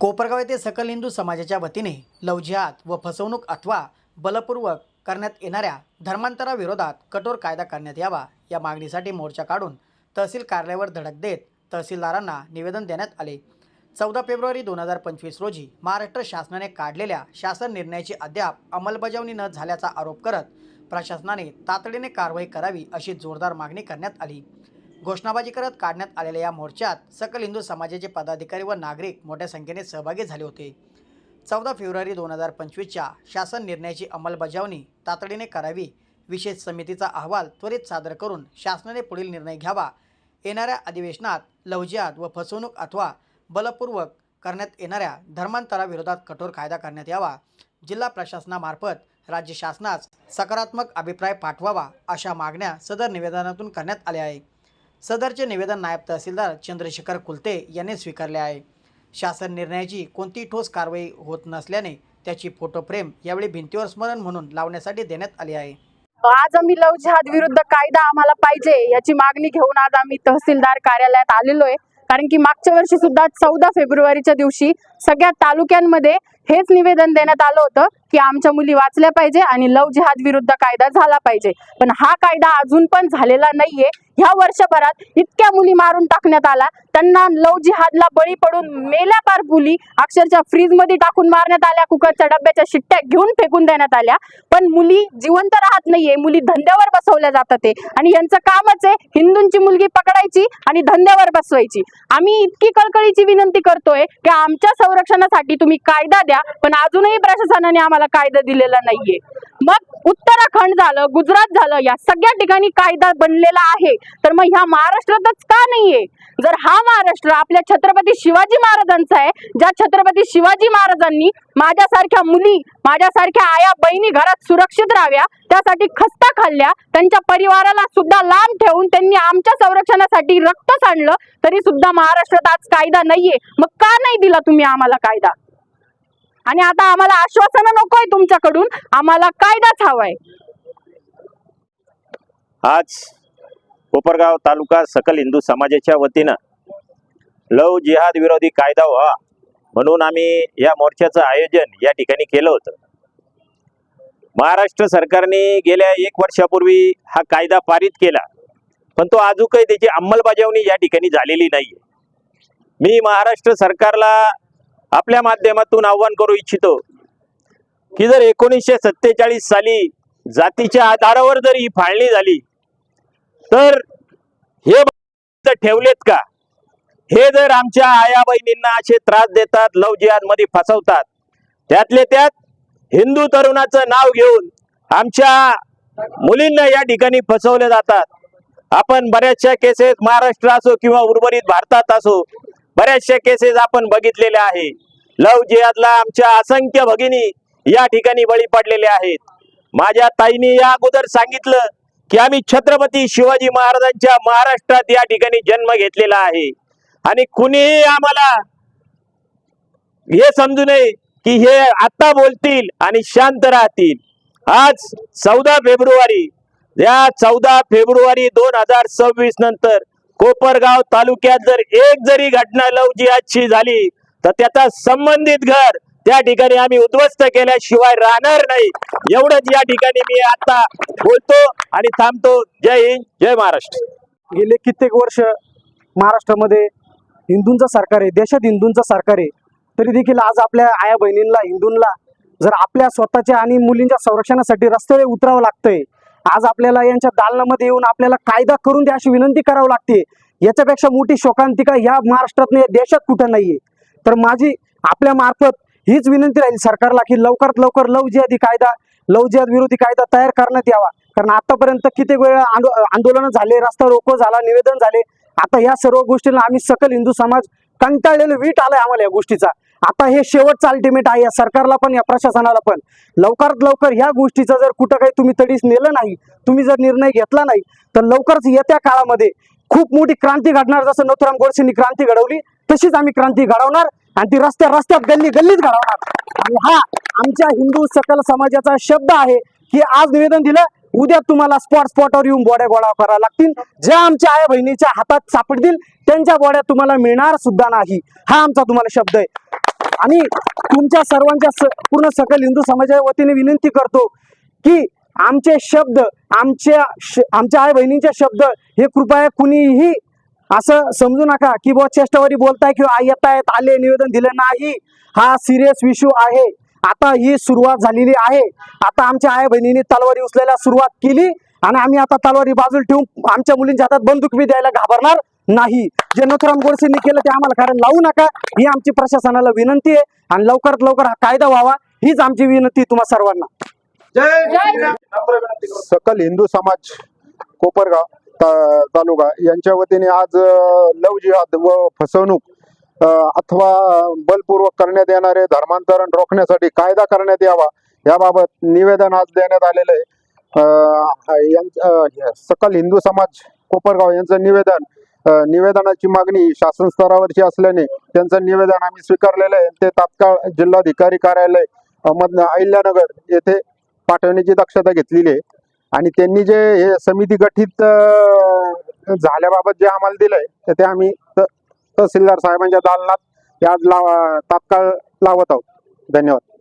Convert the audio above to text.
कोपरगाव येथे सकल हिंदू समाजाच्या वतीने लवजिहाद व फसवणूक अथवा बलपूर्वक करण्यात येणाऱ्या धर्मांतराविरोधात कठोर कायदा करण्यात यावा या मागणीसाठी मोर्चा काढून तहसील कार्यालयावर धडक देत तहसीलदारांना निवेदन देण्यात आले. चौदा फेब्रुवारी दोन हजार पंचवीस रोजी महाराष्ट्र शासनाने काढलेल्या शासन निर्णयाची अद्याप अंमलबजावणी न झाल्याचा आरोप करत प्रशासनाने तातडीने कारवाई करावी अशी जोरदार मागणी करण्यात आली. घोषणाबाजी करत काढण्यात आलेल्या या मोर्चात सकल हिंदू समाजाचे पदाधिकारी व नागरिक मोठ्या संख्येने सहभागी झाले होते. चौदा फेब्रुवारी दोन हजार पंचवीसच्या शासन निर्णयाची अंमलबजावणी तातडीने करावी विशेष समितीचा अहवाल त्वरित सादर करून शासनाने पुढील निर्णय घ्यावा. येणाऱ्या अधिवेशनात लवजियात व फसवणूक अथवा बलपूर्वक करण्यात येणाऱ्या धर्मांतराविरोधात कठोर कायदा करण्यात यावा. जिल्हा प्रशासनामार्फत राज्य शासनास सकारात्मक अभिप्राय पाठवावा अशा मागण्या सदर निवेदनातून करण्यात आल्या आहे सदरचे निवेदन नायब तहसीलदार चंद्रशेखर कुलते यांनी स्वीकारले आहे. शासन निर्णयाची कोणतीही ठोस कारवाई होत नसल्याने त्याची फोटो फ्रेम यावेळी भिंतीवर स्मरण म्हणून लावण्यासाठी देण्यात आली आहे. आज आम्ही लव जिहाद विरुद्ध कायदा आम्हाला पाहिजे याची मागणी घेऊन आज आम्ही तहसीलदार कार्यालयात आलेलो आहे कारण की मागच्या वर्षी सुद्धा चौदा फेब्रुवारीच्या दिवशी सगळ्या तालुक्यांमध्ये हेच निवेदन देण्यात आलं होतं की आमच्या मुली वाचल्या पाहिजे आणि लव जिहाद विरुद्ध कायदा झाला पाहिजे. पण हा कायदा अजून पण झालेला नाहीये. ह्या वर्षभरात इतक्या मुली मारून टाकण्यात आला. त्यांना लव जिहादला बळी पडून मेल्या पार मुली अक्षरशः फ्रीजमध्ये टाकून मारण्यात आल्या कुकरच्या डब्याच्या शिट्ट्या घेऊन फेकून देण्यात आल्या. पण मुली जिवंत राहत नाहीये. मुली धंद्यावर बसवल्या जातात ते. आणि यांचं कामच आहे हिंदूंची मुलगी पकडायची आणि धंद्यावर बसवायची. आम्ही इतकी कळकळीची विनंती करतोय की आमच्या संरक्षणासाठी तुम्ही कायदा द्या पण अजूनही प्रशासनाने आम्हाला कायदा दिलेला नाहीये. मग उत्तराखंड झालं गुजरात झालं या सगळ्या ठिकाणी कायदा बनलेला आहे. तर मग ह्या महाराष्ट्रातच का नाहीये? जर हा महाराष्ट्र आपल्या छत्रपती शिवाजी महाराजांचा आहे ज्या छत्रपती शिवाजी महाराजांनी माझ्यासारख्या मुली माझ्यासारख्या आया बहिणी घरात सुरक्षित राहाव्या त्यासाठी खस्ता खाल्ल्या त्यांच्या परिवाराला सुद्धा लांब ठेवून त्यांनी आमच्या संरक्षणासाठी रक्त सांडलं तरी सुद्धा महाराष्ट्रात आज कायदा नाहीये. मग का नाही दिला तुम्ही आम्हाला कायदा? आणि आता आम्हाला आश्वासन नकोय तुमच्याकडून. आम्हाला कायदाच हवाय. आज कोपरगाव तालुका सकल हिंदू समाजाच्या वतीनं लव जिहाद विरोधी कायदा व्हा म्हणून आम्ही या मोर्चाचं आयोजन या ठिकाणी केलं होतं. महाराष्ट्र सरकारने गेल्या एक वर्षापूर्वी हा कायदा पारित केला पण तो अजूनही त्याची अंमलबजावणी या ठिकाणी झालेली नाही मी महाराष्ट्र सरकारला आपल्या माध्यमातून आव्हान करू इच्छितो की जर एकोणीसशे सत्तेचाळीस साली जातीच्या आधारावर जर ही फाळणी झाली तर हे ठेवलेत का? हे जर आमच्या आया बहिणींना असे त्रास देतात लव जिहादमध्ये फसवतात त्यातले त्यात हिंदू तरुणाचं नाव घेऊन आमच्या मुलींना या ठिकाणी फसवले जातात. आपण बऱ्याचशा केसेस महाराष्ट्र असो किंवा उर्वरित भारतात असो बऱ्याचशा केसेस आपण बघितलेल्या आहे लव जिहादला आमच्या असंख्य भगिनी या ठिकाणी बळी पडलेले आहेत. माझ्या ताईने या अगोदर सांगितलं की आम्ही छत्रपती शिवाजी महाराजांच्या महाराष्ट्रात या ठिकाणी जन्म घेतलेला आहे. आणि कुणीही आम्हाला हे समजू नये की हे आत्ता बोलतील आणि शांत राहतील. आज चौदा फेब्रुवारी या चौदा फेब्रुवारी दोन हजार सव्वीस नंतर कोपरगाव तालुक्यात जर एक जरी घटना लवजियाची झाली तर त्याचा संबंधित घर त्या ठिकाणी आम्ही उद्ध्वस्त केल्याशिवाय राहणार नाही. एवढंच या ठिकाणी मी आता बोलतो आणि थांबतो. जय हिंद जय महाराष्ट्र. गेले कित्येक वर्ष महाराष्ट्रामध्ये हिंदूंचं सरकार आहे देशात हिंदूंचं सरकार आहे तरी देखील आज आपल्या आया बहिणींना हिंदूंना जर आपल्या स्वतःच्या आणि मुलींच्या संरक्षणासाठी रस्त्यावर उतरावं लागतंय आज आपल्याला यांच्या दालनामध्ये येऊन आपल्याला कायदा करून द्या अशी विनंती करावी लागते. याच्यापेक्षा मोठी शोकांतिका या महाराष्ट्रात नाही देशात कुठं नाहीये. तर माझी आपल्या मार्फत हीच विनंती राहील सरकारला की लवकरात लवकर लव जिहादी कायदा लव जिहाद विरोधी कायदा तयार करण्यात यावा. कारण आतापर्यंत कित्येक वेळा आंदोलन झाले रस्ता रोको झाला निवेदन झाले. आता या सर्व गोष्टींना आम्ही सकल हिंदू समाज कंटाळलेलं वीट आलाय आम्हाला या गोष्टीचा. आता हे शेवटचं अल्टिमेट आहे या सरकारला पण या प्रशासनाला पण. लवकरात लवकर ह्या गोष्टीचं जर कुठं काही तुम्ही तडीस नेलं नाही तुम्ही जर निर्णय घेतला नाही तर लवकरच येत्या काळामध्ये खूप मोठी क्रांती घडणार. जसं नथुराम गोडसेंनी क्रांती घडवली तशीच आम्ही क्रांती घडवणार आणि ती रस्त्या रस्त्यात गल्ली गल्लीत घडवणार. आणि हा आमच्या हिंदू सकल समाजाचा शब्द आहे की आज निवेदन दिलं उद्या तुम्हाला स्पॉट स्पॉटवर येऊन बॉड्या गोळा करावं लागतील. ज्या आमच्या आया बहिणीच्या हातात सापडतील त्यांच्या बॉड्या तुम्हाला मिळणार सुद्धा नाही. हा आमचा तुम्हाला शब्द आहे. आणि तुमच्या सर्वांच्या स- पूर्ण सकल हिंदू समाजाच्या वतीने विनंती करतो की आमचे शब्द आमच्या आमच्या आई बहिणींचे शब्द हे कृपया कुणीही असं समजू नका. की बुवा चेष्टावरी बोलताय किंवा येत आहेत आले निवेदन दिलं नाही हा सिरियस इश्यू आहे. आता ही सुरुवात झालेली आहे. आता आमच्या आई बहिणींनी तलवारी उचलायला सुरुवात केली. आणि आम्ही आता तलवारी बाजूला ठेवून आमच्या मुलींच्या हातात बंदूक बी द्यायला घाबरणार नाही. जे नथुराम गोडसेंनी केलं ते आम्हाला कारण लावू नका. ही आमची प्रशासनाला विनंती आहे आणि लवकरात लवकर हा कायदा व्हावा. हीच आमची विनंती तुम्हा सर्वांना. सकल हिंदू समाज कोपरगाव तालुका यांच्या वतीने आज लव जिहाद व फसवणूक अथवा बलपूर्वक करण्यात येणारे धर्मांतरण रोखण्यासाठी कायदा करण्यात यावा. याबाबत निवेदन आज देण्यात आलेलं आहे. सकल हिंदू समाज कोपरगाव यांचं निवेदन निवेदनाची मागणी शासन स्तरावरची असल्याने त्यांचं निवेदन आम्ही स्वीकारलेलं आहे. ते तात्काळ जिल्हाधिकारी कार्यालय अहमद अहिल्यानगर येथे पाठवण्याची दक्षता घेतलेली आहे. आणि त्यांनी जे हे समिती गठीत झाल्याबाबत जे आम्हाला दिलंय तर ते आम्ही त- तहसीलदार साहेबांच्या दालनात या आज लाव तात्काळ लावत आहोत. धन्यवाद.